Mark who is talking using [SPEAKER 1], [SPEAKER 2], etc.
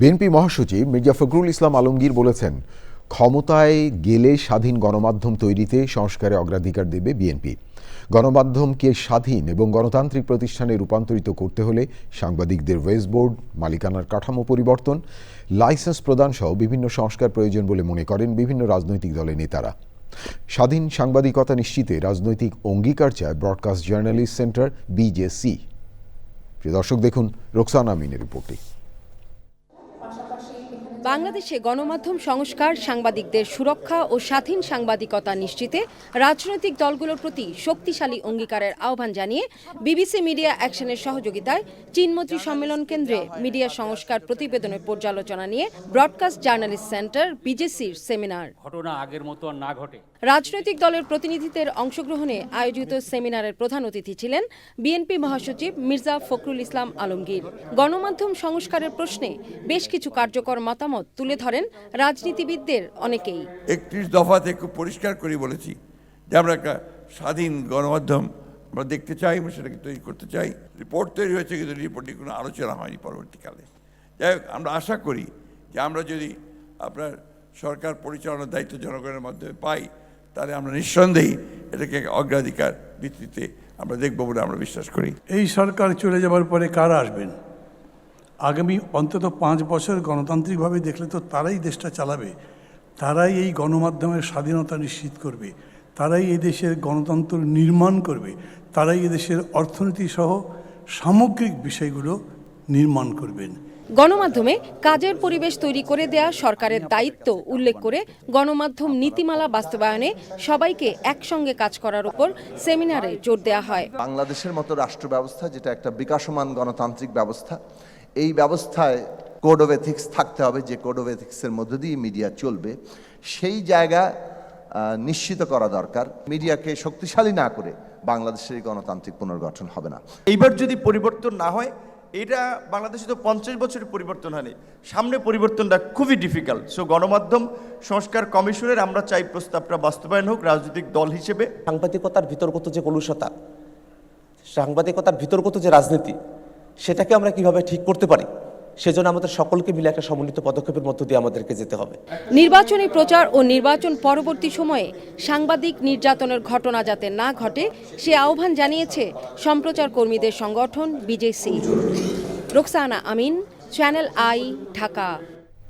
[SPEAKER 1] BNP মহাসচিব মির্জা ফখরুল ইসলাম আলমগীর বলেছেন, ক্ষমতায় গেলে স্বাধীন গণমাধ্যম তৈরিতে সংস্কারে অগ্রাধিকার দেবে বিএনপি। গণমাধ্যমকে স্বাধীন এবং গণতান্ত্রিক প্রতিষ্ঠানে রূপান্তরিত করতে হলে সাংবাদিকদের ওয়েস বোর্ড মালিকানার কাঠামো পরিবর্তন, লাইসেন্স প্রদান সহ বিভিন্ন সংস্কার প্রয়োজন বলে মনে করেন বিভিন্ন রাজনৈতিক দলের নেতারা। স্বাধীন সাংবাদিকতা নিশ্চিতে রাজনৈতিক অঙ্গীকার চায় ব্রডকাস্ট জার্নালিস্ট সেন্টার বিজেসি। দর্শক, দেখুন রোকসানা আমিনের রিপোর্টটি।
[SPEAKER 2] বাংলাদেশে গণমাধ্যম সংস্কার সাংবাদিকদের সুরক্ষা ও স্বাধীন সাংবাদিকতা নিশ্চিতে রাজনৈতিক দলগুলোর প্রতি শক্তিশালী অঙ্গীকারের আহ্বান জানিয়ে বিবিসি মিডিয়া অ্যাকশনের সহযোগিতায় চীনমন্ত্রী সম্মেলন কেন্দ্রে মিডিয়া সংস্কার প্রতিবেদনের পর্যালোচনা নিয়ে ব্রডকাস্ট জার্নালিস্ট সেন্টার বিজেসির সেমিনার।
[SPEAKER 3] ঘটনা আগের মতো আর না ঘটে।
[SPEAKER 2] রাজনৈতিক দলের প্রতিনিধিদের অংশগ্রহণে আয়োজিত সেমিনারের প্রধান অতিথি ছিলেন বিএনপি মহাসচিব মির্জা ফখরুল ইসলাম আলমগীর। গণমাধ্যম সংস্কারের প্রশ্নে বেশ কিছু কার্যকর মতামত তুলে ধরেন রাজনীতিবিদদের অনেকেই।
[SPEAKER 4] একত্রিশ দফাতে খুব পরিষ্কার করে বলেছি যে আমরা একটা স্বাধীন গণমাধ্যম আমরা দেখতে চাই এবং সেটাকে তৈরি করতে চাই। রিপোর্ট তৈরি হয়েছে কিন্তু রিপোর্টটি কোনো আলোচনা হয়নি পরবর্তীকালে। যাই হোক আমরা আশা করি যে আমরা যদি আপনার সরকার পরিচালনার দায়িত্ব জনগণের মাধ্যমে পাই তাহলে আমরা নিঃসন্দেহেই এটাকে অগ্রাধিকার ভিত্তিতে আমরা দেখব বলে আমরা বিশ্বাস করি।
[SPEAKER 5] এই সরকার চলে যাবার পরে কারা আসবেন? আগামী অন্তত পাঁচ বছর গণতান্ত্রিকভাবে দেখলে তো তারাই দেশটা চালাবে। তারাই এই গণমাধ্যমের স্বাধীনতা নিশ্চিত করবে। তারাই এই দেশের গণতন্ত্র নির্মাণ করবে। তারাই এদেশের অর্থনীতি সহ সামগ্রিক বিষয়গুলো নির্মাণ করবেন।
[SPEAKER 2] গণমাধ্যমে কাজের পরিবেশ তৈরি করে দেয়া সরকারের দায়িত্ব উল্লেখ করে গণমাধ্যম নীতিমালা বাস্তবায়নে সবাইকে একসঙ্গে কাজ করার উপর সেমিনারে জোর দেওয়া হয়।
[SPEAKER 6] বাংলাদেশের মতো রাষ্ট্র ব্যবস্থা যেটা একটা বিকাশমান গণতান্ত্রিক ব্যবস্থা এই ব্যবস্থায় কোড অফ এথিক্স থাকতে হবে যে কোড অফ এথিক্সের মধ্য দিয়ে মিডিয়া চলবে সেই জায়গা নিশ্চিত করা দরকার। মিডিয়াকে শক্তিশালী না করে বাংলাদেশের এই গণতান্ত্রিক পুনর্গঠন হবে না।
[SPEAKER 7] এইবার যদি পরিবর্তন না হয় এটা বাংলাদেশে তো পঞ্চাশ বছরের পরিবর্তন হয়নি। সামনে পরিবর্তনটা খুবই ডিফিকাল্ট সো গণমাধ্যম সংস্কার কমিশনের আমরা চাই প্রস্তাবটা বাস্তবায়ন হোক রাজনৈতিক দল হিসেবে।
[SPEAKER 8] সাংবাদিকতার ভিতরগত যে কলুষতা সাংবাদিকতার ভিতরগত যে রাজনীতি সেটাকে আমরা কীভাবে ঠিক করতে পারি? সেজন্য আমাদের সকলকে মিলে একটা সমন্বিত পদক্ষেপের মধ্য দিয়ে আমাদেরকে যেতে হবে।
[SPEAKER 2] নির্বাচনী প্রচার ও নির্বাচন পরবর্তী সময়ে সাংবাদিক নির্যাতনের ঘটনা যাতে না ঘটে, সে আহ্বান জানিয়েছে সম্প্রচার কর্মীদের সংগঠন BJC. Roksana Amin, channel I, Dhaka.